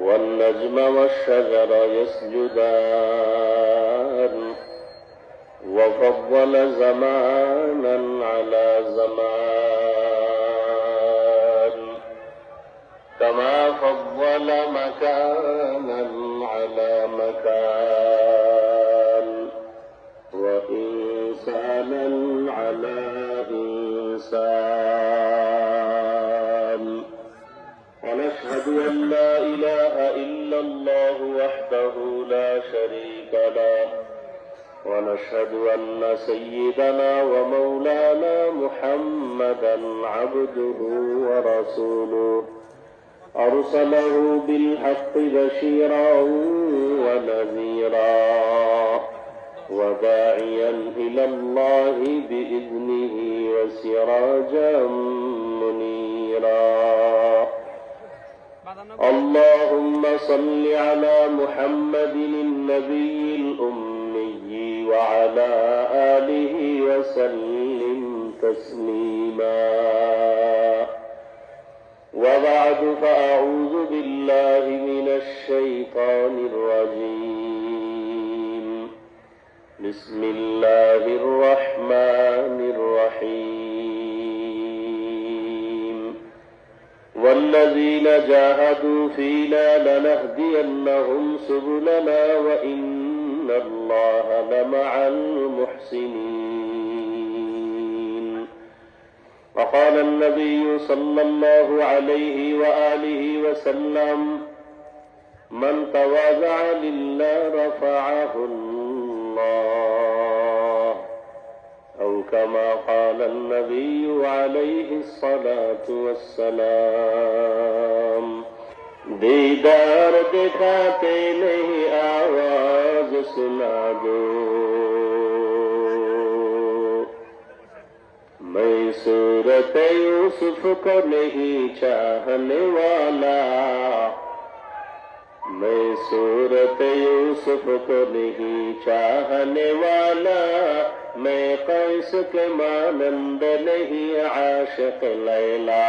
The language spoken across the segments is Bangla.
والنجم والشجر يسجدان وفضل زمانا على زمان. كما فضل مكانا على مكان وإنسانا على إنسان. ونشهد أن لا إله الله وحده لا شريك له. ونشهد أن سيدنا ومولانا محمدا عبده ورسوله. أرسله بالحق بشيرا ونذيرا وداعيا إلى الله بإذنه وسراجا منيرا. اللهم صل على محمد النبي الأمي وعلى آله وسلم تسليما. وبعد فأعوذ بالله من الشيطان الرجيم. بسم الله الرحمن والذين جاهدوا فينا لنهدينهم سبلنا وإن الله لمع المحسنين. وقال النبي صلى الله عليه وآله وسلم من تواضع لله رفعه الله. أو كما قال النبي عليه الصلاة والسلام دیدار دکھاتے نہیں آواز سنا دو میں صورت یوسف کو نہیں چاہنے والا मैं सूरत यूसुफ को नहीं चाहने वाला। मैं कैस के मानंद नहीं, आशिक लैला।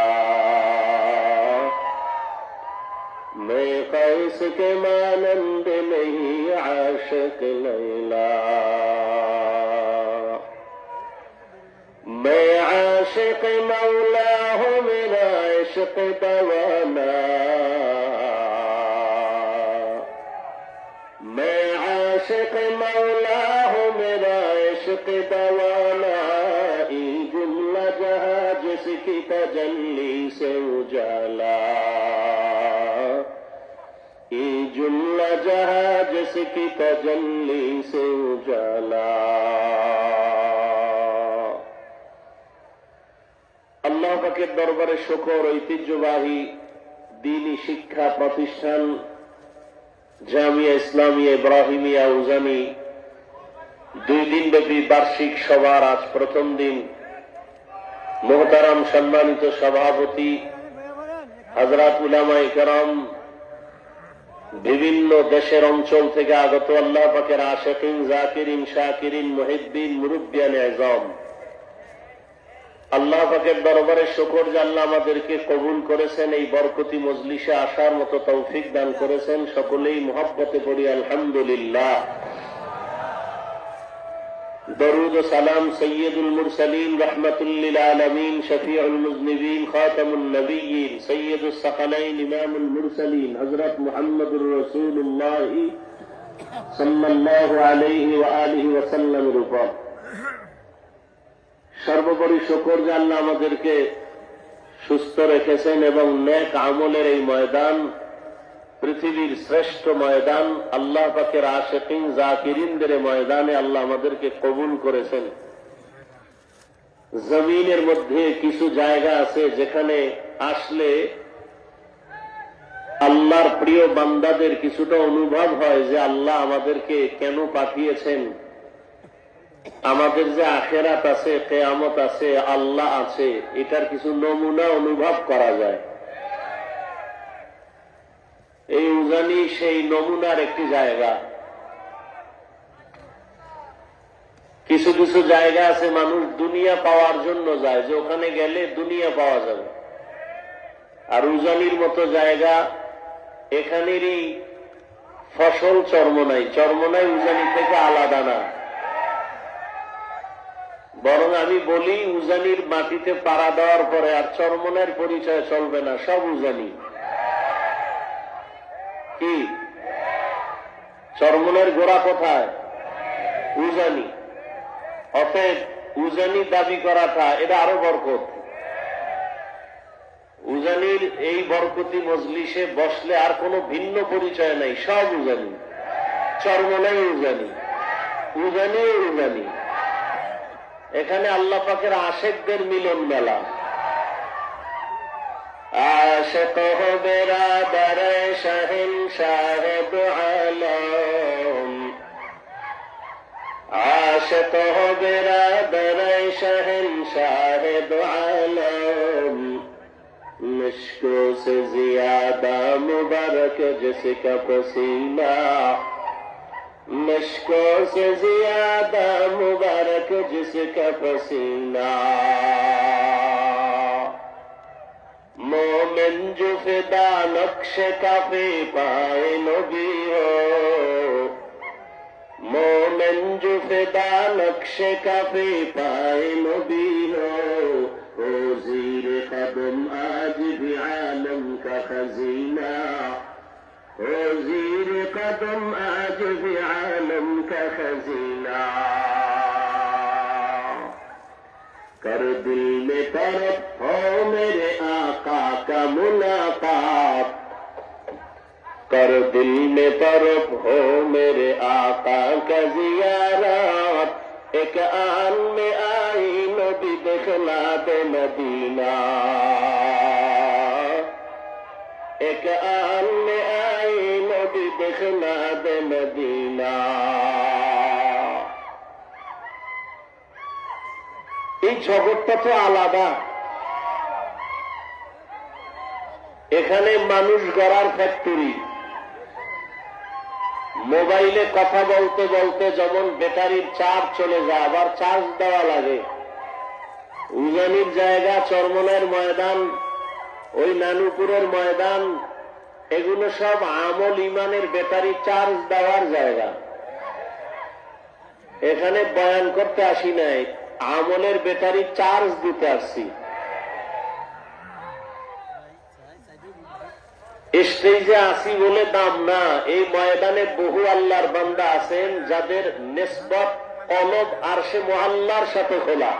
मैं कैस के मानंद नहीं, आशिक लैला। मैं आशिक मौला हूँ, मेरा इश्क दवाना। عاشق مولاه ہو میرا عشق دوانا ای جملہ جہاں جس کی تجلی سے اجالا ای جملہ جہاں جس کی تجلی سے اجالا আল্লাহ পাকের দরবারে শকর ঐতিহ্যবাহী দিনী শিক্ষা প্রতিষ্ঠান জামিয়া ইসলামিয়া ইব্রাহিমিয়া উজানি দুই দিন ব্যাপী বার্ষিক সভার আজ প্রথম দিন। মোহতারাম সম্মানিত সভাপতি হাজরাত উলামা ইকরাম, বিভিন্ন দেশের অঞ্চল থেকে আগত আল্লাহ পাকের আশেকিন, জাকিরিন, শাকিরিন, মহিদ্দিন মুরব্বিয়ান এজম আল্লাহ পাকের দরবারে শকর যে আল্লাহ আমাদেরকে কবুল করেছেন, এই বরকতি মজলিসে আসার মতো তৌফিক দান করেছেন। সকলেই মহাব্বতে পড়ি, আলহামদুলিল্লাহ। দরুদ সালাম সৈয়দুল মুর সালিম রহমতুল্লিল আলমিন, শফিউল মুজনিবিন খাতামুল নবীন সৈয়দুল সাকালাইন, ইমামুল মুর সালিম হজরত মোহাম্মদুর রসুল্লাহ সাল্লাহ আলহি আলহি ওসাল্লামের উপর সর্বোপরি শকর যে আল্লাহ আমাদেরকে সুস্থ রেখেছেন এবং নেক আমলের এই ময়দান, পৃথিবীর শ্রেষ্ঠ ময়দান, আল্লাহ পাকের আশেকিন জাকিরিনদের ময়দানে আল্লাহ আমাদেরকে কবুল করেছেন। জমিনের মধ্যে কিছু জায়গা আছে যেখানে আসলে আল্লাহর প্রিয় বান্দাদের কিছুটা অনুভব হয় যে আল্লাহ আমাদেরকে কেন পাঠিয়েছেন। আমাদের যে আখেরাত আছে, কেয়ামত আছে, আল্লাহ আছে, এটার কিছু নমুনা অনুভব করা যায়। এই উজানি সেই নমুনার একটি জায়গা। কিছু কিছু জায়গা আছে, মানুষ দুনিয়া পাওয়ার জন্য যায়, যে ওখানে গেলে দুনিয়া পাওয়া যাবে। আর উজানির মতো জায়গা, এখানেরই ফসল চর্মনাই চর্মনাই উজানি থেকে আলাদা না। বরং আমি বলি, উজানির মাটিতে পাড়া দেওয়ার পরে আর চর্মনের পরিচয় চলবে না, সব উজানি। কি? চর্মনের গোড়া কোথায়? উজানি। অতএব উজানি দাবি করাটা, এটা আরও বরকত। উজানির এই বরকতি মজলিসে বসলে আর কোনো ভিন্ন পরিচয় নাই, সব উজানি। চর্মনাই উজানি। উজানি উজানি। এখানে আল্লাহ পাখের আশেকদের মিলন মেলা। আশেক বেরা বারে শাহিন সাহেব আলম। আশেক বেরা বারে শাহিন সাহেব আলম। مشکو سے زیادہ مبارک جس کا پسینہ مشکو سے زیادہ مبارک جس کا پسینہ مومن جو فدا نقش کافی پائے نبی ہو مومن جو فدا نقش کافی پائے نبی ہو زیر قدم آج بھی عالم کا خزینہ زیر قدم آج کر دل میں طرف ہو میرے آقا کا ملاقات کر دل میں طرف ہو میرے آقا کا زیارات ایک آن میں آئی نبی دکھلا دے مدینہ ایک آن میں آئی نبی دکھلا دے مدینہ জগৎটা তো আলাদা। এখানে মানুষ গড়ার ফ্যাক্টরি মোবাইলে কথা বলতে বলতে যেমন ব্যাটারির চার্জ চলে যায়, আবার চার্জ দেওয়া লাগে। উজানির জায়গা চরমনের ময়দান, ওই নানুপুরের ময়দান, এগুলো সব আমল ইমানের ব্যাটারি চার্জ দেওয়ার জায়গা। এখানে বয়ান করতে আসি নাই। আমলের ব্যাটারি চার্জ দিতে আসছি। স্টেজে আসি বলে দাম না। এই ময়দানে বহু আল্লাহর বান্দা আছেন যাদের নেসবত অলব আর সে মহাল্লার সাথে খোলা।